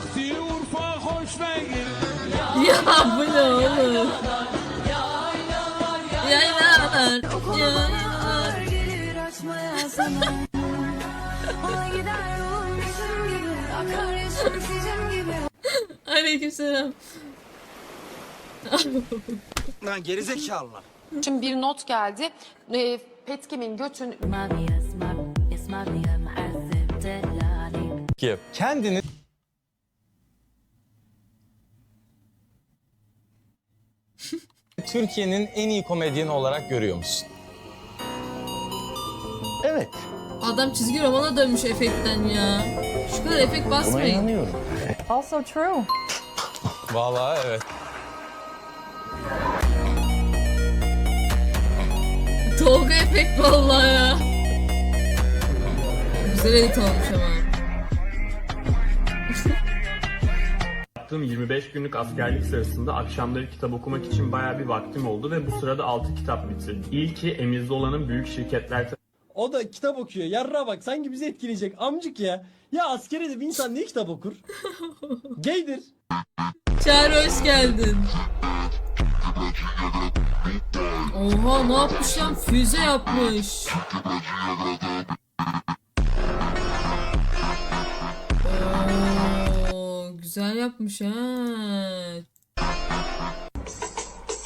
vakti Urfa hoş beygir. Ya bu ne oğlum? Yaylalar, yaylalar. gelir açmaya sana. Ona gider ruhum bizim gibi, akar yaşım sizin gibi. Aleykümselam. Lan gerizekalılar. Şimdi bir not geldi. E, Petkim'in götün... Kiev. Kendini Türkiye'nin en iyi komedyeni olarak görüyor musun? Evet. Adam çizgi romana dönmüş efektten ya. Şu kadar efekt Buna basmayın. inanıyorum. Also true. Vallahi evet. Tolga efekt vallahi ya. Güzel edit olmuş ama. Yaptığım 25 günlük askerlik sırasında akşamları kitap okumak için bayağı bir vaktim oldu ve bu sırada 6 kitap bitirdim. İlki Emir Zola'nın Büyük Şirketler O da kitap okuyor. Yarra bak sanki bizi etkileyecek. Amcık ya. Ya askeri bir insan niye kitap okur? Gaydir. Çağrı hoş geldin. Oha ne yapmış lan? Füze yapmış. Güzel yapmış ha.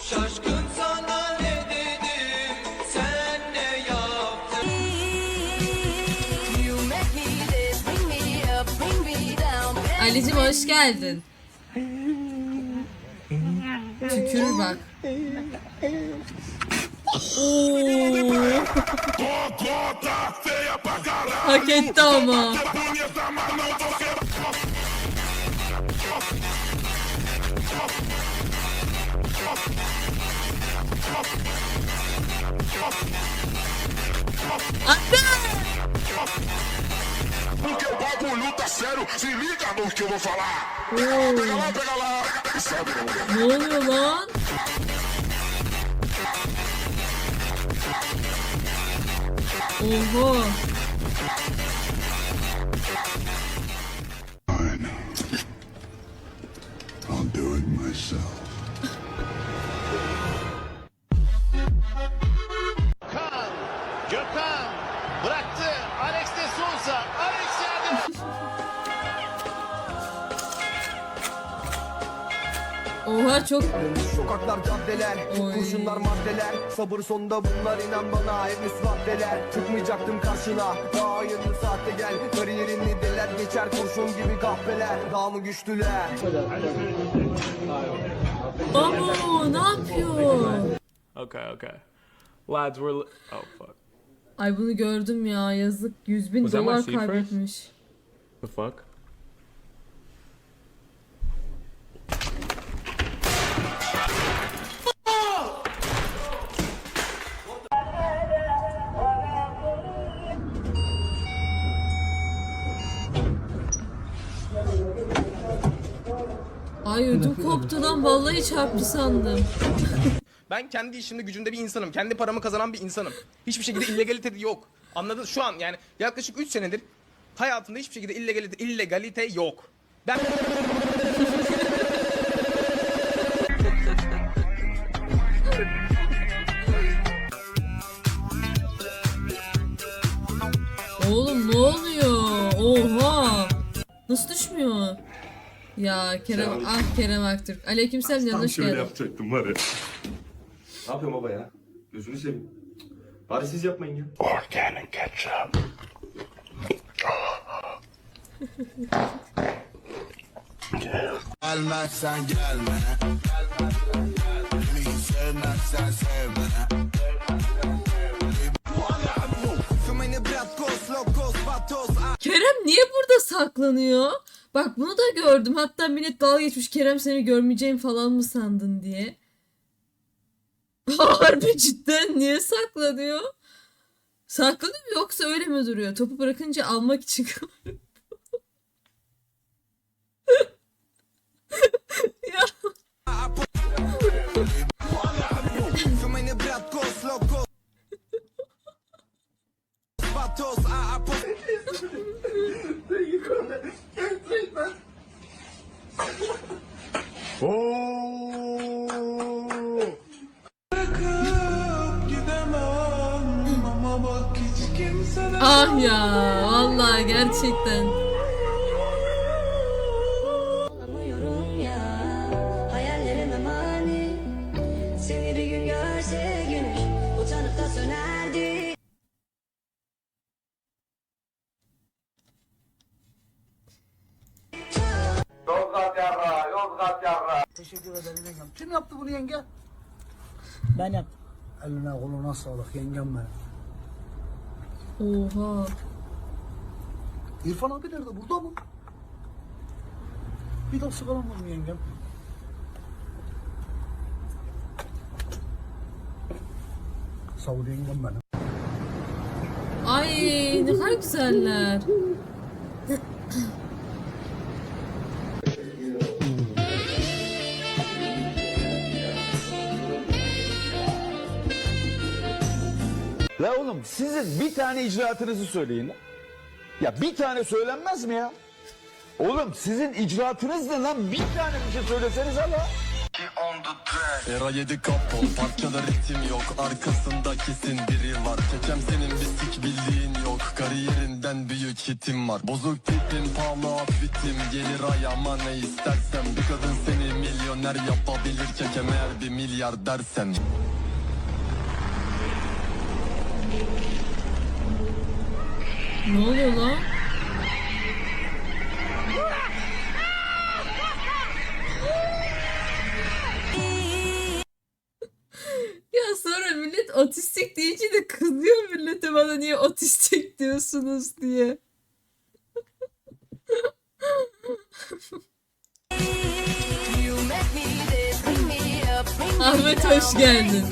Şaşkın sana ne dedim Sen ne yaptın You make me this, bring me up, bring me down Ali'cim hoş geldin. Tükürür bak. Hak etti ama. Porque o bagulho tá sério, se liga no que eu vou falar. Oo. Pega lá, pega lá. Ne oluyor lan? Oha. I'll do it myself. Oha çok Sokaklar caddeler, Oy. kurşunlar maddeler Sabır sonunda bunlar inan bana henüz maddeler Çıkmayacaktım karşına, daha hayırlı saatte gel Kariyerini deler geçer kurşun gibi kahveler Daha mı güçlüler? Amo ne yapıyor? Okay, okay. Lads, we're... li- Oh, fuck. Ay bunu gördüm ya yazık 100 bin Was that my dolar seat first? kaybetmiş. The fuck? Ay ödüm koptu lan vallahi çarptı sandım. Ben kendi işimde gücümde bir insanım. Kendi paramı kazanan bir insanım. Hiçbir şekilde illegalite yok. Anladın? Şu an yani yaklaşık 3 senedir hayatımda hiçbir şekilde illegalite, illegalite yok. Ben Oğlum ne oluyor? Oha. Nasıl düşmüyor? Ya Kerem ah Kerem Aktürk. Aleykümselam canım hoş geldin. yapacaktım var ya. Ne yapıyorsun baba ya? Gözünü seveyim. Bari siz yapmayın ya. Organic ketchup. Gelmezsen gelme. Beni sevmezsen sevme. Kerem niye burada saklanıyor? Bak bunu da gördüm. Hatta millet dalga geçmiş. Kerem seni görmeyeceğim falan mı sandın diye. Harbi cidden niye saklanıyor? Saklanıyor mu yoksa öyle mi duruyor? Topu bırakınca almak için. ya. ah ya vallahi gerçekten. Ben yaptım. Eline koluna sağlık yengem benim. Oha. İrfan abi nerede? Burada mı? Bir daha sigara mı yengem? Sağ ol yengem benim. Ay ne kadar güzeller. Oğlum sizin bir tane icraatınızı söyleyin. Ya bir tane söylenmez mi ya? Oğlum sizin icraatınız ne lan? Bir tane bir şey söyleseniz ama. Era yedi kapo parçada ritim yok. Arkasında kesin biri var. Kekem senin bir sik bildiğin yok. Kariyerinden büyük hitim var. Bozuk tipim pahalı outfitim. Gelir ayağıma ne istersen Bir kadın seni milyoner yapabilir. Kekem eğer bir milyar dersen Ne oluyor lan? ya sonra millet otistik deyince de kızıyor millete bana niye otistik diyorsunuz diye. Ahmet hoş geldin.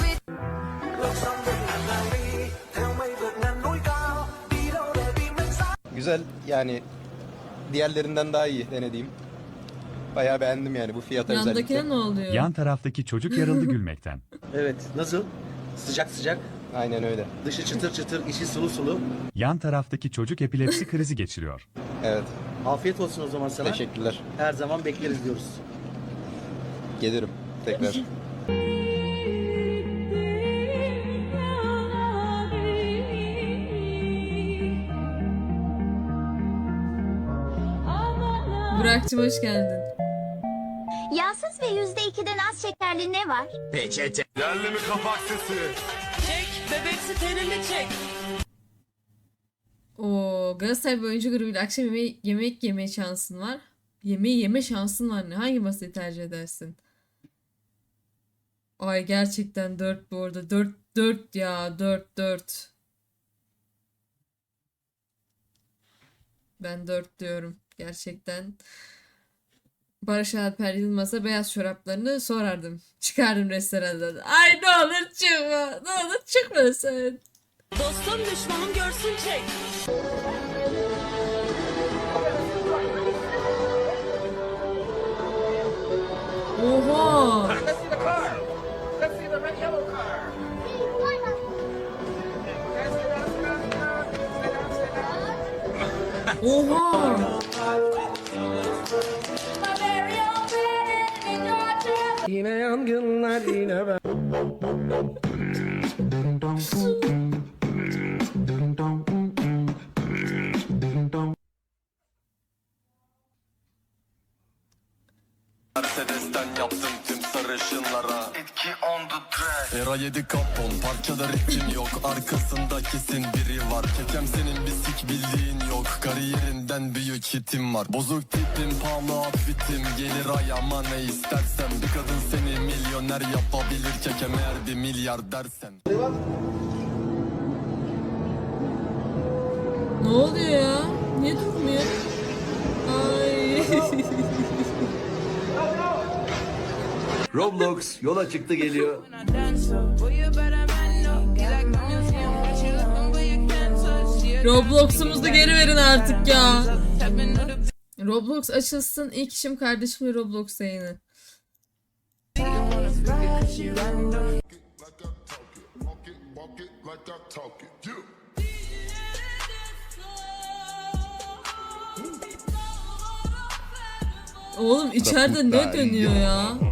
Güzel yani diğerlerinden daha iyi denediğim. Bayağı beğendim yani bu fiyata Yandakine ne oluyor? Yan taraftaki çocuk yarıldı gülmekten. Evet. Nasıl? Sıcak sıcak. Aynen öyle. Dışı çıtır çıtır, içi sulu sulu. Yan taraftaki çocuk epilepsi krizi geçiriyor. Evet. Afiyet olsun o zaman sana. Teşekkürler. Her zaman bekleriz diyoruz. Gelirim tekrar. Burak'cığım hoş geldin. Yağsız ve yüzde ikiden az şekerli ne var? Yerli mi kapak sesi? Oo, Galatasaray bir oyuncu grubuyla akşam yemeği, yemek yeme şansın var. Yemeği yeme şansın var ne? Hangi masayı tercih edersin? Ay gerçekten 4 bu arada. 4 4 ya 4 4. Ben 4 diyorum gerçekten. Barış Alper Yılmaz'a beyaz çoraplarını sorardım. Çıkardım restorandan. Ay ne olur çıkma. Ne olur çıkma sen. Dostum düşmanım görsün çek Oha. Oha. Yine yangınlar yine ben. Mercedes'ten yaptım tüm sarışınlara Etki on the track. Era yedi kapon parçada ritim yok. Arkasında kesin biri var. Kekem senin bir sik bildiğin yok. Kariyerinden büyük hitim var. Bozuk tipim pahalı outfitim. Gelir ayağıma ne istersen Bir kadın seni milyoner yapabilir. Kekem eğer bir milyar dersen. Ne oluyor ya? Niye durmuyor? Ay. Roblox yola çıktı geliyor. Roblox'umuzu geri verin artık ya. Roblox açılsın. İlk işim kardeşimle Roblox yayını. Oğlum içeride ne dönüyor ya?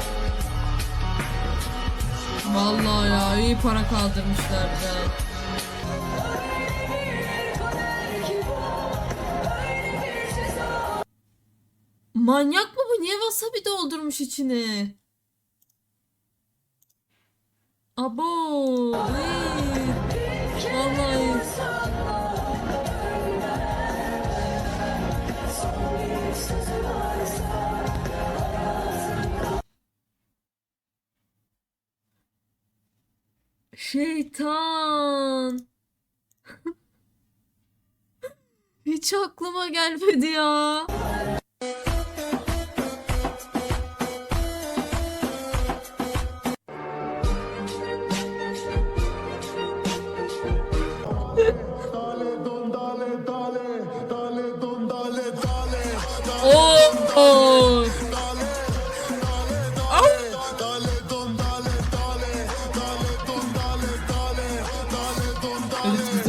Vallahi ya iyi para kaldırmışlar da. Manyak mı bu? Niye wasabi doldurmuş içine? Abo. iy. Vallahi. Şeytan. Hiç aklıma gelmedi ya.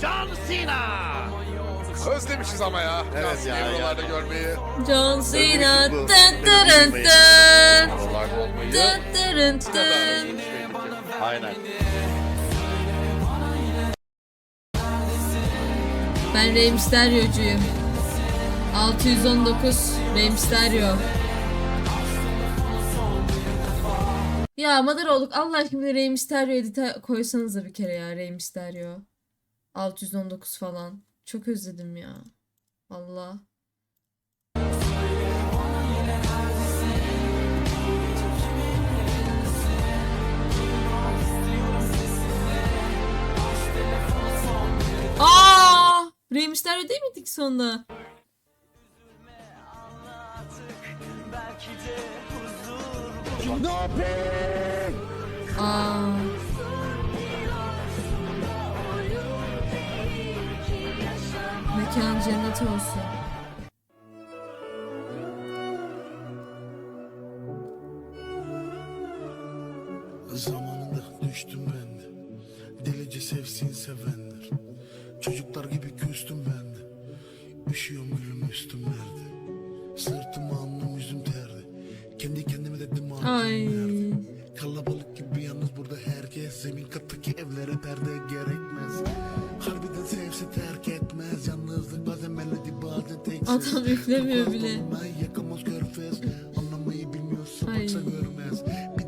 John Cena. Özlemişiz ama ya. Evet ya. Buralarda görmeyi. John Cena. Dın dırın dın. Olmayı. Dın dırın dın. Aynen. Ben Rey Mysterio'cuyum. 619 Rey Mysterio. Ya Madaroğlu Allah aşkına Rey Mysterio edite koysanıza bir kere ya Rey Mysterio. 619 falan. Çok özledim ya. Allah. Aa! Rey Mysterio değil miydik sonunda? Aa. Mekan cennet olsun. Zamanında düştüm ben de. Delice sevsin sevenler. Çocuklar gibi küstüm ben de. Üşüyorum gülüm üstümlerde Sırtım alnım yüzüm terdi Kendi kendime dedim artık Ay. nerede Kalabalık gibi yalnız burada herkes. Zemin kattaki evlere perde gerekmez. Harbiden sevse terk etmez. Yalnızlık bazen melodi bazen tek Adam üflemiyor bile. Yakamaz körfez. Anlamayı bilmiyorsa baksa görmez. Bir